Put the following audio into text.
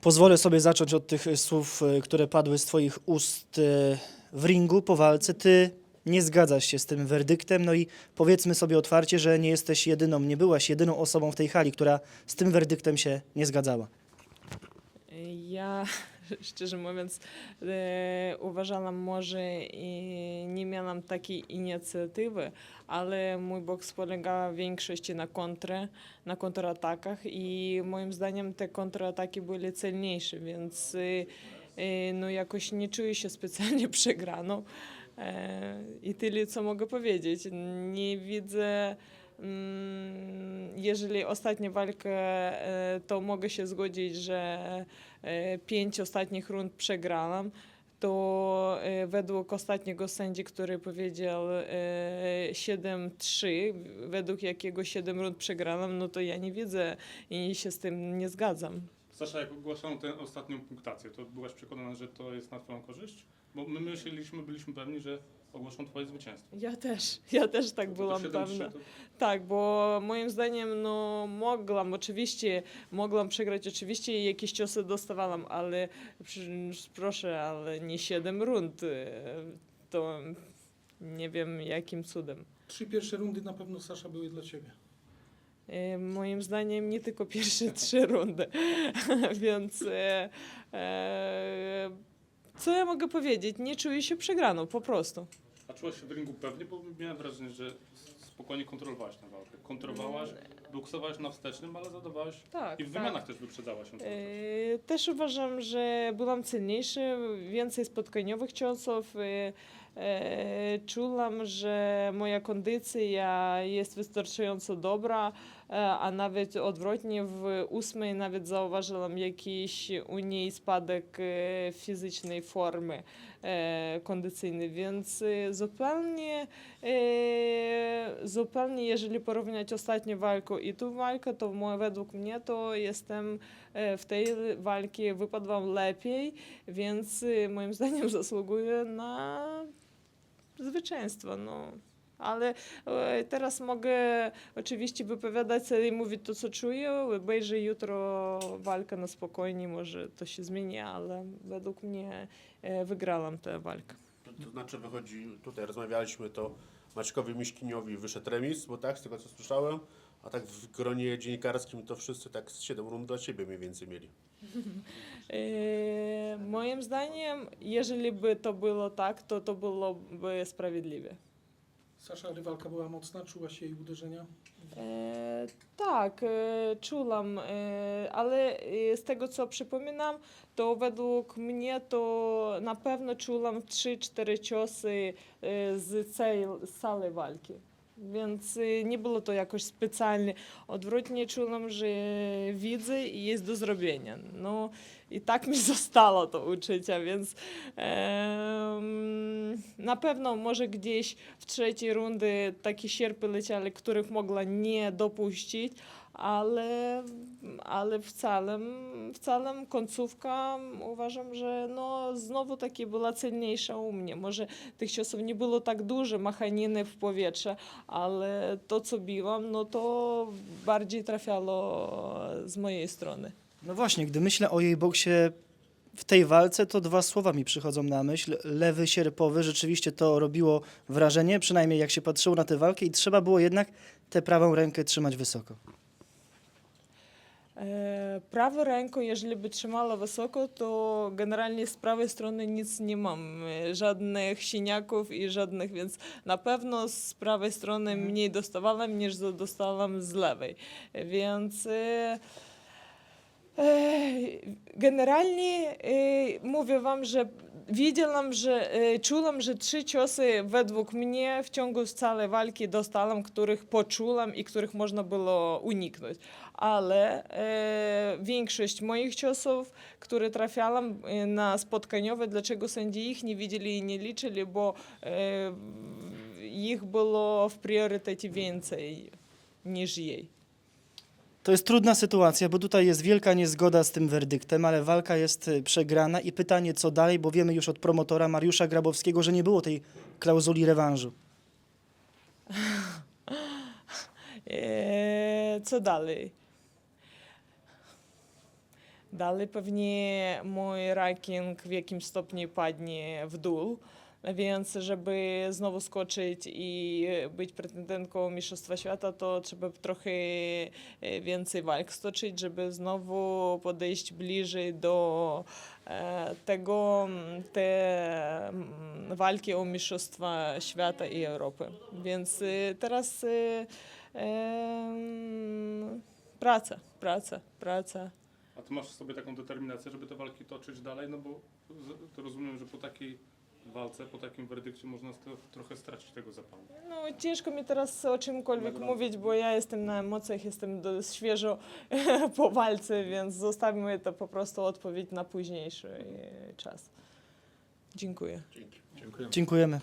Pozwolę sobie zacząć od tych y, słów, y, które padły z Twoich ust y, w ringu po walce. Ty nie zgadzasz się z tym werdyktem, no i powiedzmy sobie otwarcie, że nie jesteś jedyną, nie byłaś jedyną osobą w tej hali, która z tym werdyktem się nie zgadzała. Ja, szczerze mówiąc, e, uważałam może i nie miałam takiej inicjatywy, ale mój boks polega w większości na kontrze, na kontratakach i moim zdaniem te kontrataki były celniejsze, więc e, e, no jakoś nie czuję się specjalnie przegraną. I tyle, co mogę powiedzieć. Nie widzę Jeżeli ostatnia walka, e, to mogę się zgodzić, że e, pięć ostatnich rund przegrałam. To e, według ostatniego sędzi, który powiedział e, 7-3, według jakiego 7 rund przegrałam, no to ja nie widzę i się z tym nie zgadzam. Sasza, jak ogłaszano tę ostatnią punktację, to byłaś przekonana, że to jest na Twoją korzyść? Bo my myśleliśmy, byliśmy pewni, że ogłoszą Twoje zwycięstwo. Ja też, ja też tak To byłam 7-3 pewna. to- Tak, bo moim zdaniem no, mogłam, oczywiście, mogłam przegrać, oczywiście jakieś ciosy dostawałam, ale przy- proszę, ale nie 7 rund, e, to nie wiem jakim cudem. Trzy pierwsze rundy na pewno Sasza były dla ciebie. E, Moim zdaniem nie tylko pierwsze trzy rundy, więc e, e, co ja mogę powiedzieć? Nie czuję się przegraną, po prostu. Czułaś się w ringu pewnie, bo miałem wrażenie, że spokojnie kontrolowałaś tę walkę. Kontrolowałaś, buksowałaś na wstecznym, ale zadawałaś Tak, i w wymianach też wyprzedzałaś czas. E, Też uważam, że byłam celniejsza, więcej spotkaniowych ciosów. e, e, Czułam, że moja kondycja jest wystarczająco dobra, e, a nawet odwrotnie w ósmej nawet zauważyłam jakiś u niej spadek e, fizycznej formy e, kondycyjnej, więc e, zupełnie, e, zupełnie jeżeli porównać ostatnią walkę i tą walkę, to według mnie to jestem e, w tej walce wypadłam lepiej, więc e, moim zdaniem zasługuję na zwycięstwo. No. Ale teraz mogę oczywiście wypowiadać i mówić to, co czuję. Obejrzę jutro walkę na spokojnie, może to się zmieni, ale według mnie e, wygrałam tę walkę. To, to znaczy wychodzi, tutaj rozmawialiśmy, to Maćkowi Miśkiniowi wyszedł remis, bo tak, z tego co słyszałem, a tak w gronie dziennikarskim to wszyscy tak z 7 rund dla Ciebie mniej więcej mieli. E, moim zdaniem, jeżeli by to było tak, to to byłoby sprawiedliwe. Sasza, rywalka była mocna, czułaś jej uderzenia. E, tak, e, czułam, e, ale e, z tego co przypominam, to według mnie to na pewno czułam 3-4 ciosy e, z całej sali walki. Więc e, nie było to jakoś specjalnie. Odwrotnie czułam, że widzę i jest do zrobienia. No i tak mi zostało to uczucie, więc em, na pewno może gdzieś w trzeciej rundy takie sierpy leciały, których mogła nie dopuścić, ale, ale w całym, w całym końcówka uważam, że no, znowu takie była celniejsza u mnie. Może tych ciosów nie było tak dużo, machaniny w powietrze, ale to co biłam, no to bardziej trafiało z mojej strony. No właśnie, gdy myślę o jej boksie w tej walce, to dwa słowa mi przychodzą na myśl. Lewy sierpowy, rzeczywiście to robiło wrażenie, przynajmniej jak się patrzyło na tę walkę i trzeba było jednak tę prawą rękę trzymać wysoko. Prawą ręką, jeżeli by trzymała wysoko, to generalnie z prawej strony nic nie mam. Żadnych siniaków i żadnych, więc na pewno z prawej strony mniej dostawałam niż dostałam z lewej. Więc generalnie e, mówię wam, że widziałam, że e, czułam, że trzy ciosy według mnie w ciągu całej walki dostałam, których poczułam i których można było uniknąć. Ale e, większość moich ciosów, które trafiałam na spotkaniowe, dlaczego sędzia ich nie widzieli i nie liczyli, bo ich było w priorytecie więcej niż jej. To jest trudna sytuacja, bo tutaj jest wielka niezgoda z tym werdyktem, ale walka jest y, przegrana i pytanie co dalej, bo wiemy już od promotora Mariusza Grabowskiego, że nie było tej klauzuli rewanżu. E, co dalej? Dalej pewnie mój ranking w jakimś stopniu padnie w dół, więc żeby znowu skoczyć i być pretendentką Mistrzostwa Świata, to trzeba trochę e, więcej walk stoczyć, żeby znowu podejść bliżej do e, tego, te walki o Mistrzostwa Świata i Europy. Więc e, teraz praca, praca, praca. A ty masz w sobie taką determinację, żeby te walki toczyć dalej? No bo to rozumiem, że po takiej walce, po takim werdykcie można trochę stracić tego zapału. No, ciężko mi teraz o czymkolwiek mówić, bo ja jestem na emocjach, jestem do, świeżo po walce, więc zostawimy to po prostu odpowiedź na późniejszy czas. Dziękuję. Dzięki. Dziękujemy.